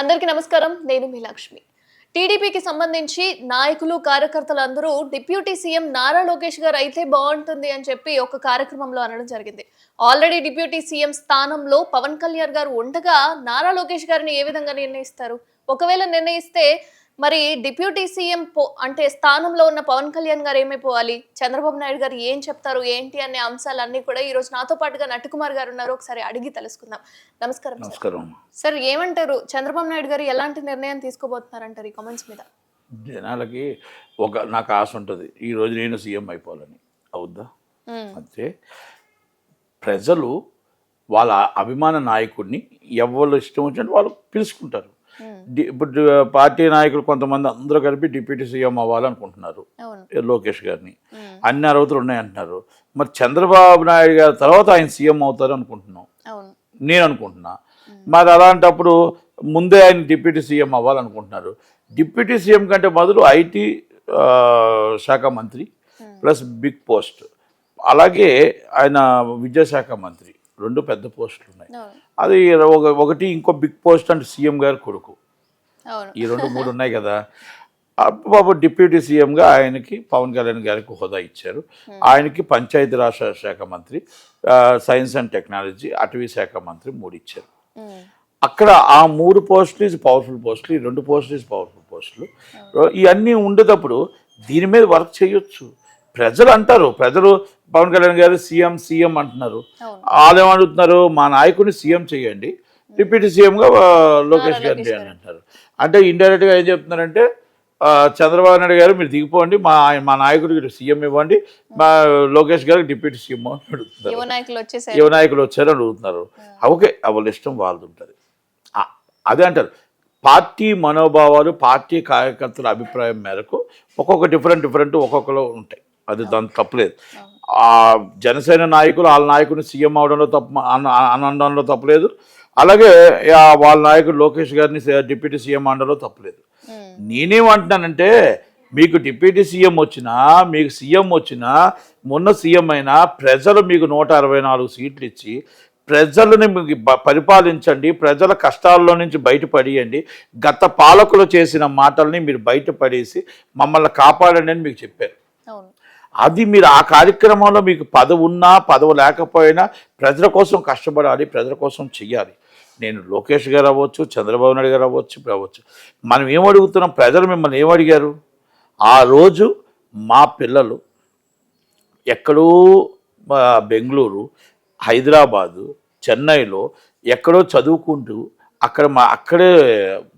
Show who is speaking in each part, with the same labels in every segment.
Speaker 1: అందరికీ నమస్కారం నేను మీ లక్ష్మి. టీడీపీకి సంబంధించి నాయకులు కార్యకర్తలు అందరూ డిప్యూటీ సీఎం నారా లోకేష్ గారు అయితే బాగుంటుంది అని చెప్పి ఒక కార్యక్రమంలో అనడం జరిగింది. ఆల్రెడీ డిప్యూటీ సీఎం స్థానంలో పవన్ కళ్యాణ్ గారు ఉండగా నారా లోకేష్ గారిని ఏ విధంగా నిర్ణయిస్తారు? ఒకవేళ నిర్ణయిస్తే మరి డిప్యూటీ సీఎం పో అంటే స్థానంలో ఉన్న పవన్ కళ్యాణ్ గారు ఏమైపోవాలి? చంద్రబాబు నాయుడు గారు ఏం చెప్తారు? ఏంటి అనే అంశాలన్నీ కూడా ఈ రోజు నాతో పాటుగా నట్టుకుమార్ గారు ఉన్నారు. ఒకసారి అడిగి తెలుసుకుందాం. నమస్కారం సార్.
Speaker 2: నమస్కారం
Speaker 1: సార్ ఏమంటారు? చంద్రబాబు నాయుడు గారు ఎలాంటి నిర్ణయం తీసుకోబోతున్నారంటారు ఈ కామెంట్స్ మీద?
Speaker 2: జనాలకి ఒక నాకు ఆశ ఉంటుంది. ఈ రోజు నేను సీఎం అయిపోవాలని. అవుద్దా. అంతే. ప్రజలు వాళ్ళ అభిమాన నాయకుడిని ఎవరు ఇష్టం వచ్చినట్టు వాళ్ళు పిలుచుకుంటారు. ఇప్పుడు పార్టీ నాయకులు కొంతమంది అందరూ కలిపి డిప్యూటీ సీఎం అవ్వాలనుకుంటున్నారు. లోకేష్ గారిని. అన్ని అర్హతలు ఉన్నాయంటున్నారు. మరి చంద్రబాబు నాయుడు గారి తర్వాత ఆయన సీఎం అవుతారు అనుకుంటున్నాం. నేను అనుకుంటున్నా. మరి అలాంటప్పుడు ముందే ఆయన డిప్యూటీ సీఎం అవ్వాలనుకుంటున్నారు. డిప్యూటీ సీఎం కంటే మొదలు ఐటీ శాఖ మంత్రి ప్లస్ బిగ్ పోస్ట్. అలాగే ఆయన విద్యాశాఖ మంత్రి. రెండు పెద్ద పోస్టులు ఉన్నాయి. అది ఒక ఒకటి ఇంకో బిగ్ పోస్ట్ అంటే సీఎం గారి కొడుకు. ఈ రెండు మూడు ఉన్నాయి కదా. బాబు డిప్యూటీ సీఎంగా ఆయనకి పవన్ కళ్యాణ్ గారికి హోదా ఇచ్చారు. ఆయనకి పంచాయతీరాజ్ శాఖ మంత్రి సైన్స్ అండ్ టెక్నాలజీ అటవీ శాఖ మంత్రి మూడు ఇచ్చారు. అక్కడ ఆ మూడు పోస్టులు ఇస్ పవర్ఫుల్ పోస్టులు ఈ రెండు పోస్టులు ఇస్ పవర్ఫుల్ పోస్టులు. ఇవన్నీ ఉండేటప్పుడు దీని మీద వర్క్ చేయొచ్చు. ప్రజలు అంటారు ప్రజలు పవన్ కళ్యాణ్ గారు సీఎం సీఎం అంటున్నారు. వాళ్ళు ఏమడుగుతున్నారు మా నాయకుడిని సీఎం చేయండి. డిప్యూటీ సీఎంగా లోకేష్ గారిని చేయండి అంటారు. అంటే ఇండైరెక్ట్గా ఏం చెప్తున్నారంటే చంద్రబాబు నాయుడు గారు మీరు దిగిపోండి మా మా నాయకుడికి సీఎం ఇవ్వండి మా లోకేష్ గారికి డిప్యూటీ సీఎం అని అడుగుతున్నారు.
Speaker 1: యువ నాయకులు వచ్చేసారు.
Speaker 2: యువ నాయకులు వచ్చారు అడుగుతున్నారు. ఓకే వాళ్ళ ఇష్టం వాళ్ళది ఉంటుంది. అదే అంటారు. పార్టీ మనోభావాలు పార్టీ కార్యకర్తల అభిప్రాయం మేరకు ఒక్కొక్క డిఫరెంట్ డిఫరెంట్ ఒక్కొక్కలో ఉంటాయి. అది దాని తప్పలేదు ఆ జనసేన నాయకులు వాళ్ళ నాయకుడిని సీఎం అవడంలో తప్పు అన- అన- అనడంలో తప్పలేదు అలాగే వాళ్ళ నాయకుడు లోకేష్ గారిని డిప్యూటీ సీఎం అనడంలో తప్పలేదు. నేనేమంటున్నానంటే మీకు డిప్యూటీ సీఎం వచ్చినా మీకు సీఎం వచ్చినా మొన్న సీఎం అయినా ప్రజలు మీకు నూట అరవై నాలుగు సీట్లు ఇచ్చి ప్రజలని పరిపాలించండి ప్రజల కష్టాల్లో నుంచి బయటపడియండి గత పాలకులు చేసిన మాటల్ని మీరు బయటపడేసి మమ్మల్ని కాపాడండి అని మీకు చెప్పారు.
Speaker 1: అవును.
Speaker 2: అది మీరు ఆ కార్యక్రమంలో మీకు పదవి ఉన్నా పదవి లేకపోయినా ప్రజల కోసం కష్టపడాలి ప్రజల కోసం చెయ్యాలి. నేను లోకేష్ గారు అవ్వచ్చు చంద్రబాబు నాయుడు గారు అవ్వచ్చు అవ్వచ్చు. మనం ఏమడుగుతున్నాం ప్రజలు మిమ్మల్ని ఏమడిగారు ఆ రోజు మా పిల్లలు ఎక్కడో బెంగళూరు హైదరాబాదు చెన్నైలో ఎక్కడో చదువుకుంటూ అక్కడ మా అక్కడే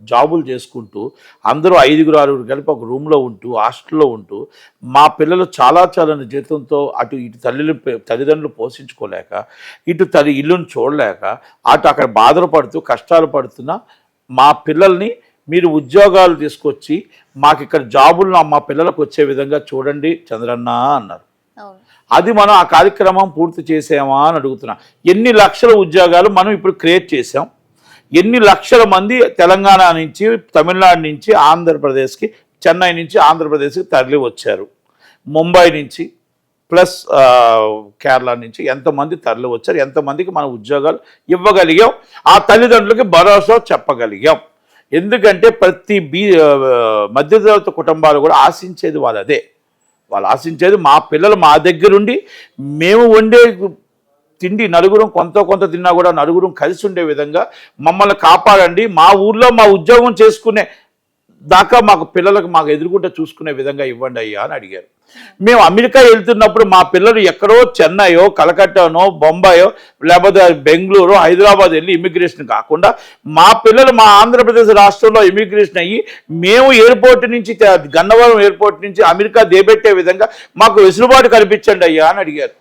Speaker 2: జాబులు చేసుకుంటూ అందరూ ఐదుగురు ఆరుగురు కలిపి ఒక రూమ్లో ఉంటూ హాస్టల్లో ఉంటూ మా పిల్లలు చాలా చాలా జీతంతో అటు ఇటు తల్లి తల్లిదండ్రులు పోషించుకోలేక ఇటు తల్లి ఇల్లును చూడలేక అటు అక్కడ బాధలు పడుతూ కష్టాలు పడుతున్న మా పిల్లల్ని మీరు ఉద్యోగాలు తీసుకొచ్చి మాకు ఇక్కడ జాబులు మా పిల్లలకు వచ్చే విధంగా చూడండి చంద్రన్న అన్నారు. అది మనం ఆ కార్యక్రమం పూర్తి చేసామా అని అడుగుతున్నా. ఎన్ని లక్షల ఉద్యోగాలు మనం ఇప్పుడు క్రియేట్ చేసాం ఎన్ని లక్షల మంది తెలంగాణ నుంచి తమిళనాడు నుంచి ఆంధ్రప్రదేశ్కి చెన్నై నుంచి ఆంధ్రప్రదేశ్కి తరలి వచ్చారు. ముంబై నుంచి ప్లస్ కేరళ నుంచి ఎంతమంది తరలి వచ్చారు ఎంతమందికి మనం ఉద్యోగాలు ఇవ్వగలిగాం ఆ తల్లిదండ్రులకి భరోసా చెప్పగలిగాం. ఎందుకంటే ప్రతి బీ మధ్యతరగతి కుటుంబాలు కూడా ఆశించేది వాళ్ళదే. వాళ్ళు ఆశించేది మా పిల్లలు మా దగ్గరుండి మేము వండే తిండి నలుగురం కొంత కొంత తిన్నా కూడా నలుగురం కలిసి ఉండే విధంగా మమ్మల్ని కాపాడండి. మా ఊర్లో మా ఉద్యోగం చేసుకునే దాకా మాకు పిల్లలకు మాకు ఎదురుకుంటే చూసుకునే విధంగా ఇవ్వండి అయ్యా అని అడిగారు. మేము అమెరికా వెళ్తున్నప్పుడు మా పిల్లలు ఎక్కడో చెన్నైయో కలకట్టానో బొంబాయో లేకపోతే బెంగళూరు హైదరాబాద్ వెళ్ళి ఇమిగ్రేషన్ కాకుండా మా పిల్లలు మా ఆంధ్రప్రదేశ్ రాష్ట్రంలో ఇమిగ్రేషన్ అయ్యి మేము ఎయిర్పోర్ట్ నుంచి గన్నవరం ఎయిర్పోర్ట్ నుంచి అమెరికా దేబెట్టే విధంగా మాకు వెసులుబాటు కల్పించండి అయ్యా అని అడిగారు.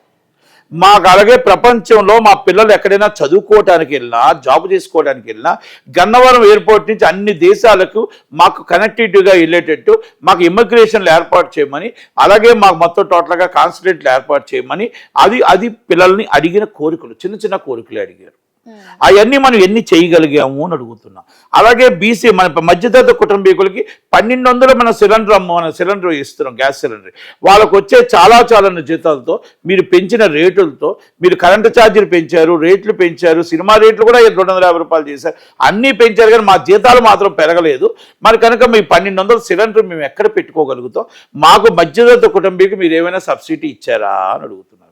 Speaker 2: మాకు అలాగే ప్రపంచంలో మా పిల్లలు ఎక్కడైనా చదువుకోవడానికి వెళ్ళినా జాబ్ చేసుకోవడానికి వెళ్ళినా గన్నవరం ఎయిర్పోర్ట్ నుంచి అన్ని దేశాలకు మాకు కనెక్టివిటీగా వెళ్ళేటట్టు మాకు ఇమిగ్రేషన్లు ఏర్పాటు చేయమని అలాగే మాకు మొత్తం టోటల్గా కాన్సులేట్లు ఏర్పాటు చేయమని అది అది పిల్లల్ని అడిగిన కోరికలు చిన్న చిన్న కోరికలు అడిగారు. అవన్నీ మనం ఎన్ని చేయగలిగాము అని అడుగుతున్నాం. అలాగే బీసీ మన మధ్యతరగతి కుటుంబీకులకి పన్నెండు వందలు మన సిలిండర్ అమ్మ మన సిలిండర్ ఇస్తున్నాం గ్యాస్ సిలిండర్. వాళ్ళకు వచ్చే చాలా చాలా జీతాలతో మీరు పెంచిన రేటులతో మీరు కరెంటు ఛార్జీలు పెంచారు రేట్లు పెంచారు సినిమా రేట్లు కూడా రెండు వందల యాభై రూపాయలు చేశారు. అన్నీ పెంచారు కానీ మా జీతాలు మాత్రం పెరగలేదు. మరి కనుక మీ పన్నెండు వందల సిలిండర్ మేము ఎక్కడ పెట్టుకోగలుగుతాం? మాకు మధ్యతరగతి కుటుంబీకి మీరు ఏమైనా సబ్సిడీ ఇచ్చారా అని అడుగుతున్నాం.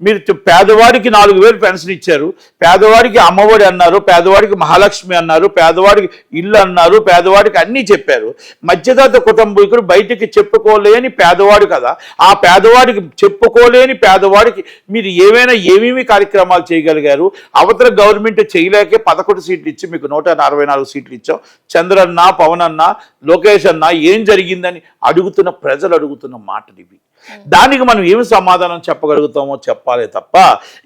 Speaker 2: మీరు పేదవాడికి నాలుగు వేలు పెన్షన్ ఇచ్చారు పేదవాడికి అమ్మఒడి అన్నారు పేదవాడికి మహాలక్ష్మి అన్నారు పేదవాడికి ఇల్లు అన్నారు పేదవాడికి అన్నీ చెప్పారు. మధ్యతరగతి కుటుంబీకుడు బయటికి చెప్పుకోలేని పేదవాడు కదా. ఆ పేదవాడికి చెప్పుకోలేని పేదవాడికి మీరు ఏమైనా ఏమేమి కార్యక్రమాలు చేయగలిగారు? అవతల గవర్నమెంట్ చేయలేకే పదకొండు సీట్లు ఇచ్చి మీకు నూట అరవై నాలుగు సీట్లు ఇచ్చాం. చంద్రన్న పవన్ అన్న లోకేష్ అన్న ఏం జరిగిందని అడుగుతున్న ప్రజలు అడుగుతున్న మాటలు ఇవి. దానికి మనం ఏమి సమాధానం చెప్పగలుగుతామో చెప్పాలి. తప్ప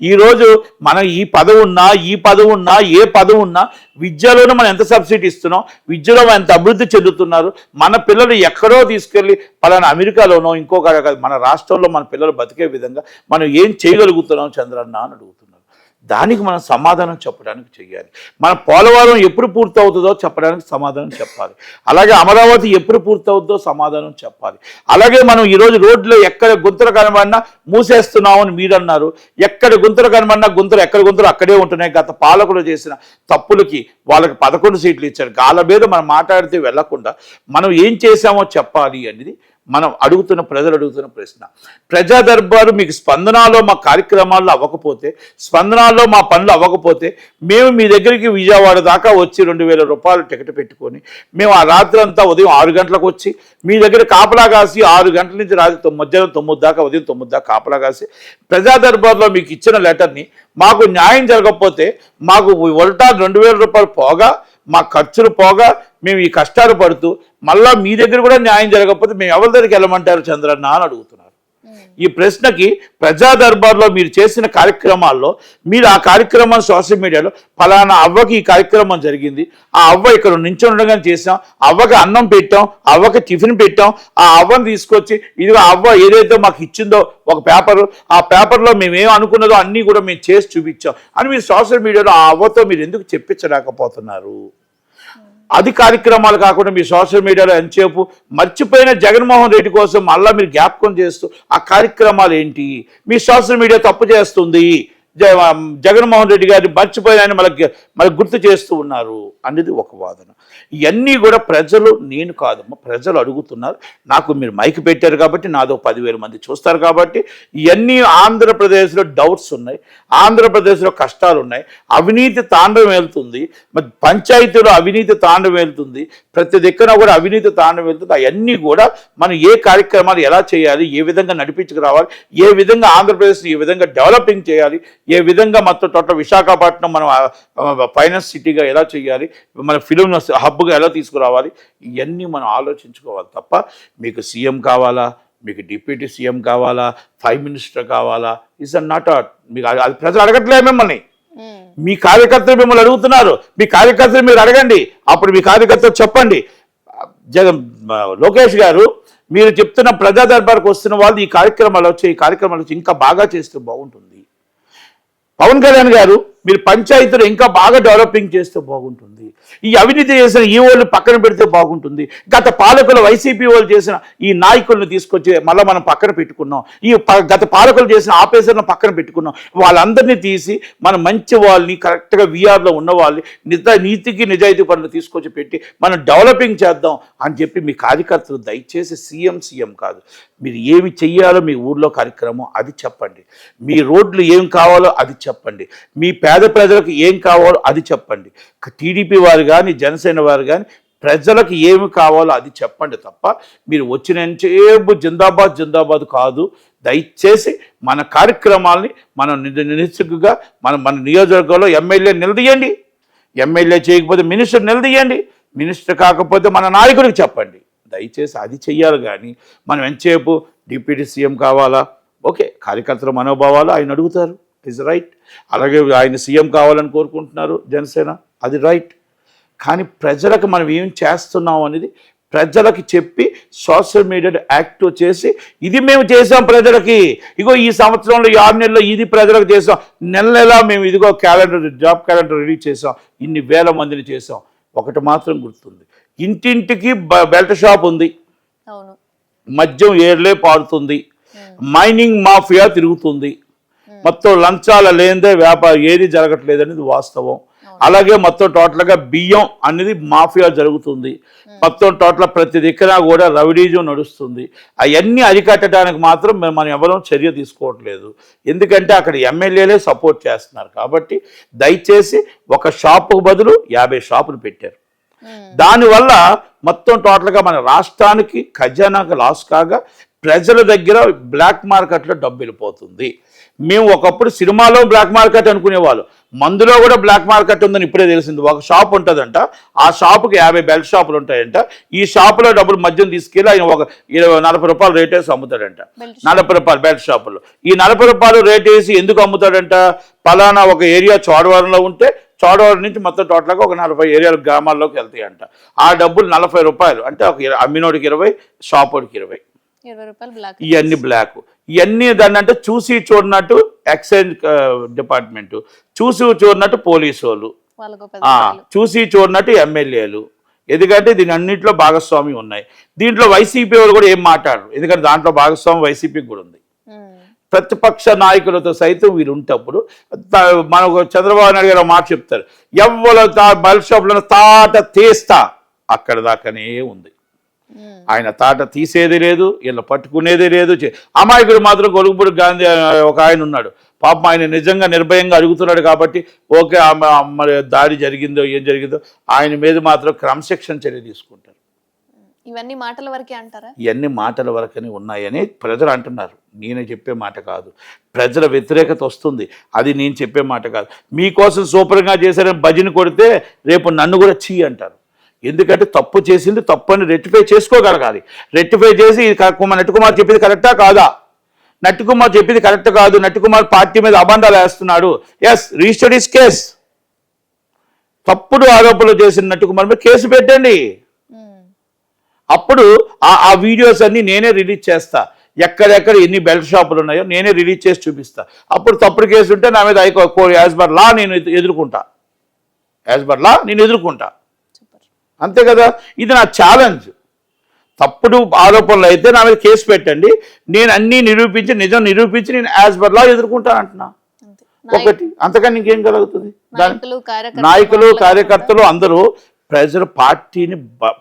Speaker 2: ఈరోజు మనం ఈ పదవి ఉన్నా ఈ పదవి ఉన్నా ఏ పదవి ఉన్నా విద్యలోనూ మనం ఎంత సబ్సిడీ ఇస్తున్నాం విద్యలో మనం ఎంత అభివృద్ధి చెందుతున్నారు మన పిల్లలు ఎక్కడో తీసుకెళ్ళి పలానా అమెరికాలోనో ఇంకొక మన రాష్ట్రంలో మన పిల్లలు బతికే విధంగా మనం ఏం చేయగలుగుతున్నాం చంద్రన్న అని అడుగుతున్నాం దానికి మనం సమాధానం చెప్పడానికి చెయ్యాలి. మన పోలవరం ఎప్పుడు పూర్తవుతుందో చెప్పడానికి సమాధానం చెప్పాలి. అలాగే అమరావతి ఎప్పుడు పూర్తవుతుందో సమాధానం చెప్పాలి. అలాగే మనం ఈరోజు రోడ్లో ఎక్కడ గుంతలు కనబడినా మూసేస్తున్నామని మీరు అన్నారు ఎక్కడ గుంతలు కనబడినా గుంతలు ఎక్కడ గుంతలు అక్కడే ఉంటున్నాయి. గత పాలకులు చేసిన తప్పులకి వాళ్ళకి పదకొండు సీట్లు ఇచ్చారు. గాల మీద మనం మాట్లాడితే వెళ్ళకుండా మనం ఏం చేశామో చెప్పాలి అనేది మనం అడుగుతున్న ప్రజలు అడుగుతున్న ప్రశ్న. ప్రజా దర్బారు మీకు స్పందనలో మా కార్యక్రమాల్లో అవ్వకపోతే స్పందనాల్లో మా పనులు అవ్వకపోతే మేము మీ దగ్గరికి విజయవాడ దాకా వచ్చి రెండు వేల రూపాయలు టికెట్ పెట్టుకొని మేము ఆ రాత్రి అంతా ఉదయం ఆరు గంటలకు వచ్చి మీ దగ్గర కాపలా కాసి ఆరు గంటల నుంచి రాత్రి మధ్యాహ్నం తొమ్మిది దాకా ఉదయం తొమ్మిది దాకా కాపలా కాసి ప్రజా దర్బార్లో మీకు ఇచ్చిన లెటర్ని మాకు న్యాయం జరగకపోతే మాకు ఉల్టా రెండు వేల రూపాయలు పోగా మా ఖర్చులు పోగా మేము ఈ కష్టాలు పడుతూ మళ్ళా మీ దగ్గర కూడా న్యాయం జరగకపోతే మేము ఎవరి దగ్గరికి వెళ్ళమంటారు చంద్రన్న అని అడుగుతున్నారు. ఈ ప్రశ్నకి ప్రజా దర్బార్లో మీరు చేసిన కార్యక్రమాల్లో మీరు ఆ కార్యక్రమం సోషల్ మీడియాలో ఫలానా అవ్వకి ఈ కార్యక్రమం జరిగింది. ఆ అవ్వ ఇక్కడ నించొని ఉండగానే చేసాం. అవ్వకి అన్నం పెట్టాం. అవ్వకి టిఫిన్ పెట్టాం. ఆ అవ్వని తీసుకొచ్చి ఇదిగో అవ్వ ఏదైతే మాకు ఇచ్చిందో ఒక పేపర్ ఆ పేపర్లో మేము ఏం అనుకున్నదో అన్నీ కూడా మేము చేసి చూపించాం. అని మీరు సోషల్ మీడియాలో ఆ అవ్వతో మీరు ఎందుకు చెప్పించలేకపోతున్నారు? అది కార్యక్రమాలు కాకుండా మీ సోషల్ మీడియాలో ఎంతసేపు మర్చిపోయిన జగన్మోహన్ రెడ్డి కోసం మళ్ళీ మీరు జ్ఞాపకం చేస్తూ ఆ కార్యక్రమాలు ఏంటి? మీ సోషల్ మీడియా తప్పు చేస్తుంది. జగన్మోహన్ రెడ్డి గారిని మర్చిపోయాయని మనకి మనకు గుర్తు చేస్తూ ఉన్నారు అనేది ఒక వాదన. ఇవన్నీ కూడా ప్రజలు నేను కాదమ్మా ప్రజలు అడుగుతున్నారు. నాకు మీరు మైక్ పెట్టారు కాబట్టి నాదో పదివేల మంది చూస్తారు కాబట్టి ఇవన్నీ ఆంధ్రప్రదేశ్లో డౌట్స్ ఉన్నాయి. ఆంధ్రప్రదేశ్లో కష్టాలు ఉన్నాయి. అవినీతి తాండవం వెళ్తుంది మరి పంచాయతీలో అవినీతి తాండవం వెళ్తుంది ప్రతి దిక్కున కూడా అవినీతి తాండవం వెళ్తుంది అవన్నీ కూడా మనం ఏ కార్యక్రమాలు ఎలా చేయాలి ఏ విధంగా నడిపించుకురావాలి ఏ విధంగా ఆంధ్రప్రదేశ్ ఏ విధంగా డెవలపింగ్ చేయాలి ఏ విధంగా మొత్తం టోటల్ విశాఖపట్నం మనం ఫైనాన్స్ సిటీగా ఎలా చేయాలి మన ఫిలిం హబ్గా ఎలా తీసుకురావాలి ఇవన్నీ మనం ఆలోచించుకోవాలి తప్ప మీకు సీఎం కావాలా మీకు డిప్యూటీ సీఎం కావాలా ప్రైమ్ మినిస్టర్ కావాలా ఇస్ నాట్ మీకు అది అది ప్రజలు అడగట్లే మిమ్మల్ని. మీ కార్యకర్తలు మిమ్మల్ని అడుగుతున్నారు. మీ కార్యకర్తలు మీరు అడగండి. అప్పుడు మీ కార్యకర్తలు చెప్పండి. జగన్ లోకేష్ గారు మీరు చెప్తున్న ప్రజా దర్బార్కి వస్తున్న వాళ్ళు ఈ కార్యక్రమాలు వచ్చి ఈ కార్యక్రమాలు వచ్చి ఇంకా బాగా చేస్తే బాగుంటుంది. పవన్ కళ్యాణ్ గారు మీరు పంచాయతీలు ఇంకా బాగా డెవలపింగ్ చేస్తే బాగుంటుంది. ఈ అవినీతి చేసిన ఈ వాళ్ళు పక్కన పెడితే బాగుంటుంది. గత పాలకులు వైసీపీ వాళ్ళు చేసిన ఈ నాయకులను తీసుకొచ్చి మళ్ళీ మనం పక్కన పెట్టుకున్నాం. ఈ గత పాలకులు చేసిన ఆఫీసర్లను పక్కన పెట్టుకున్నాం. వాళ్ళందరినీ తీసి మనం మంచి వాళ్ళని కరెక్ట్గా వీఆర్లో ఉన్న వాళ్ళని నిజ నీతికి నిజాయితీ పనులు తీసుకొచ్చి పెట్టి మనం డెవలపింగ్ చేద్దాం అని చెప్పి మీ కార్యకర్తలు దయచేసి సీఎం సీఎం కాదు. మీరు ఏమి చెయ్యాలో మీ ఊర్లో కార్యక్రమం అది చెప్పండి. మీ రోడ్లు ఏం కావాలో అది చెప్పండి. మీ పేద ప్రజలకు ఏం కావాలో అది చెప్పండి. టీడీపీ వారు కానీ జనసేన వారు కానీ ప్రజలకు ఏమి కావాలో అది చెప్పండి తప్ప మీరు వచ్చిన వచ్చినంతసేపు జిందాబాద్ జిందాబాద్ కాదు. దయచేసి మన కార్యక్రమాల్ని మనం నిజ మన మన నియోజకవర్గంలో ఎమ్మెల్యే నిలదీయండి. ఎమ్మెల్యే చేయకపోతే మినిస్టర్ నిలదీయండి. మినిస్టర్ కాకపోతే మన నాయకుడికి చెప్పండి. దయచేసి అది చెయ్యాలి కానీ మనం ఎంతసేపు డిప్యూటీ సీఎం కావాలా? ఓకే కార్యకర్తల మనోభావాలు ఆయన అడుగుతారు. Is right. అలాగే ఆయన సీఎం కావాలని కోరుకుంటున్నారు జనసేన. అది రైట్. కానీ ప్రజలకు మనం ఏం చేస్తున్నాం అనేది ప్రజలకి చెప్పి సోషల్ మీడియా యాక్టివ్ చేసి ఇది మేము చేసాం ప్రజలకి. ఇగో ఈ సంవత్సరంలో ఆరు నెలల్లో ఇది ప్రజలకు చేసాం. నెల నెల మేము ఇదిగో క్యాలెండర్ జాబ్ క్యాలెండర్ రిలీజ్ చేసాం. ఇన్ని వేల మందిని చేసాం. ఒకటి మాత్రం గుర్తుంది. ఇంటింటికి బెల్ట్ షాప్ ఉంది. మద్యం ఏర్లే పారుతుంది. మైనింగ్ మాఫియా తిరుగుతుంది. మొత్తం లంచాల లేనిదే వ్యాపారం ఏది జరగట్లేదు అనేది వాస్తవం. అలాగే మొత్తం టోటల్గా బియ్యం అనేది మాఫియా జరుగుతుంది. మొత్తం టోటల్ ప్రతి దిక్కున కూడా రవిడీజం నడుస్తుంది. అవన్నీ అరికట్టడానికి మాత్రం మే- మనం ఎవరూ చర్య తీసుకోవట్లేదు. ఎందుకంటే అక్కడ ఎమ్మెల్యేలే సపోర్ట్ చేస్తున్నారు కాబట్టి దయచేసి ఒక షాపు బదులు యాభై షాపులు పెట్టారు. దానివల్ల మొత్తం టోటల్గా మన రాష్ట్రానికి ఖజానాకు లాస్ కాగా ప్రజల దగ్గర బ్లాక్ మార్కెట్లో డబ్బు వెళ్ళిపోతుంది. మేము ఒకప్పుడు సినిమాలో బ్లాక్ మార్కెట్ అనుకునేవాళ్ళు. మందులో కూడా బ్లాక్ మార్కెట్ ఉందని ఇప్పుడే తెలిసింది. ఒక షాప్ ఉంటుందంట. ఆ షాపుకి యాభై బెల్ట్ షాపులు ఉంటాయంట. ఈ షాపులో డబ్బులు మద్యం తీసుకెళ్ళి ఆయన ఒక ఇరవై నలభై రూపాయలు రేట్ వేసి అమ్ముతాడంట. నలభై రూపాయలు బెల్ట్ షాపుల్లో ఈ నలభై రూపాయలు రేట్ వేసి ఎందుకు అమ్ముతాడంట? పలానా ఒక ఏరియా చోడవరంలో ఉంటే చోడవరం నుంచి మొత్తం టోటల్గా ఒక నలభై ఏరియాల గ్రామాల్లోకి వెళ్తాయంట. ఆ డబ్బులు నలభై రూపాయలు. అంటే ఒక అమ్మినోడికి ఇరవై షాపోడికి ఇరవై. ఇవన్నీ బ్లాక్ ఇవన్నీ దాన్ని అంటే చూసి చూడనట్టు ఎక్సైజ్ డిపార్ట్మెంట్ చూసి చూడనట్టు పోలీసు వాళ్ళు. చూసి చూడనట్టు ఎమ్మెల్యేలు. ఎందుకంటే దీని అన్నింటిలో భాగస్వామి ఉన్నాయి. దీంట్లో వైసీపీ వాళ్ళు కూడా ఏం మాట్లాడరు. ఎందుకంటే దాంట్లో భాగస్వామి వైసీపీకి కూడా ఉంది. ప్రతిపక్ష నాయకులతో సైతం వీరు ఉంటప్పుడు మనకు చంద్రబాబు నాయుడు గారు మాట చెప్తారు. ఎవ్వరు బల్ షాప్లో తాట తీస్తా. అక్కడ దాకానే ఉంది. ఆయన తాట తీసేది లేదు వీళ్ళు పట్టుకునేది లేదు. అమాయకుడు మాత్రం గొలుగుపూడి గాంధీ ఒక ఆయన ఉన్నాడు. పాపం ఆయన నిజంగా నిర్భయంగా అడుగుతున్నాడు కాబట్టి ఓకే మరి దాడి జరిగిందో ఏం జరిగిందో ఆయన మీద మాత్రం క్రమశిక్షణ చర్య తీసుకుంటారు.
Speaker 1: ఇవన్నీ మాటల వరకే అంటారా?
Speaker 2: ఇవన్నీ మాటల వరకనే ఉన్నాయని ప్రజలు అంటున్నారు. నేను చెప్పే మాట కాదు. ప్రజల వ్యతిరేకత వస్తుంది. అది నేను చెప్పే మాట కాదు. మీకోసం సూపర్గా చేశారని భజన కొడితే రేపు నన్ను కూడా చీ అంటారు. ఎందుకంటే తప్పు చేసింది తప్పు అని రెట్టిఫై చేసుకోగలగాలి. రెట్టిఫై చేసి నట్టుకుమార్ చెప్పింది కరెక్టా కాదా? నట్టుకుమార్ చెప్పింది కరెక్ట్ కాదు. నట్టుకుమార్ పార్టీ మీద అబంధాలు వేస్తున్నాడు. ఎస్ రిజిస్టర్డ్ ఇస్ కేస్ తప్పుడు ఆరోపణలు చేసిన నట్టుకుమార్ మీద కేసు పెట్టండి. అప్పుడు ఆ ఆ వీడియోస్ అన్ని నేనే రిలీజ్ చేస్తా. ఎక్కడెక్కడ ఎన్ని బెల్ట్ షాపులు ఉన్నాయో నేనే రిలీజ్ చేసి చూపిస్తా. అప్పుడు తప్పుడు కేసు ఉంటే నా మీద యాజ్ బర్ లా నేను ఎదుర్కొంటా. యాజ్ బర్ లా నేను ఎదుర్కొంటా. అంతే కదా? ఇది నా ఛాలెంజ్ తప్పుడు ఆరోపణలు అయితే నా మీద కేసు పెట్టండి. నేను అన్నీ నిరూపించి నిజం నిరూపించి నేను యాజ్ బర్ లా ఎదుర్కొంటా అంటున్నా. ఒకటి. అంతకన్నా ఇంకేం కలుగుతుంది
Speaker 1: నాయకులు కార్యకర్తలు
Speaker 2: అందరూ ప్రజలు పార్టీని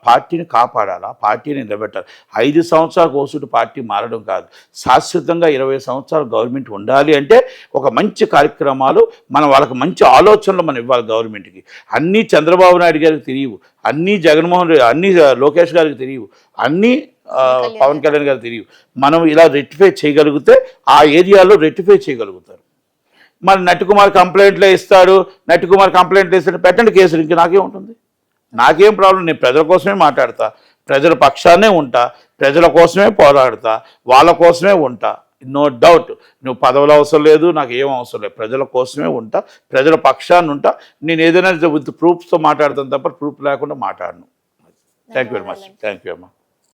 Speaker 2: పార్టీని కాపాడాలా? పార్టీని నిలబెట్టాలి? ఐదు సంవత్సరాల కోసుడు పార్టీ మారడం కాదు. శాశ్వతంగా ఇరవై సంవత్సరాలు గవర్నమెంట్ ఉండాలి అంటే ఒక మంచి కార్యక్రమాలు మనం వాళ్ళకి మంచి ఆలోచనలు మనం ఇవ్వాలి గవర్నమెంట్కి. అన్నీ చంద్రబాబు నాయుడు గారికి తెలియవు. అన్నీ జగన్మోహన్ రెడ్డి అన్నీ లోకేష్ గారికి తెలియవు. అన్నీ ఆ, పవన్ కళ్యాణ్ గారికి తెలియవు. మనం ఇలా రెక్టిఫై చేయగలిగితే ఆ ఏరియాలో రెక్టిఫై చేయగలుగుతారు. మరి నట్టుకుమార్ కంప్లైంట్లే ఇస్తాడు. నట్టుకుమార్ కంప్లైంట్లు ఇస్తాడు. పెట్టండి కేసులు. ఇంక నాకేం ఉంటుంది? నాకేం ప్రాబ్లం నేను ప్రజల కోసమే మాట్లాడతా. ప్రజల పక్షానే ఉంటా. ప్రజల కోసమే పోరాడతా. వాళ్ళ కోసమే ఉంటా. నో డౌట్ నువ్వు పదవులు అవసరం లేదు నాకు ఏం అవసరం లేదు. ప్రజల కోసమే ఉంటా. ప్రజల పక్షాన్ని ఉంటా. నేను ఏదైనా విత్ ప్రూఫ్స్తో మాట్లాడతాను తప్ప ప్రూఫ్ లేకుండా మాట్లాడను. Thank you very much thank you అమ్మా.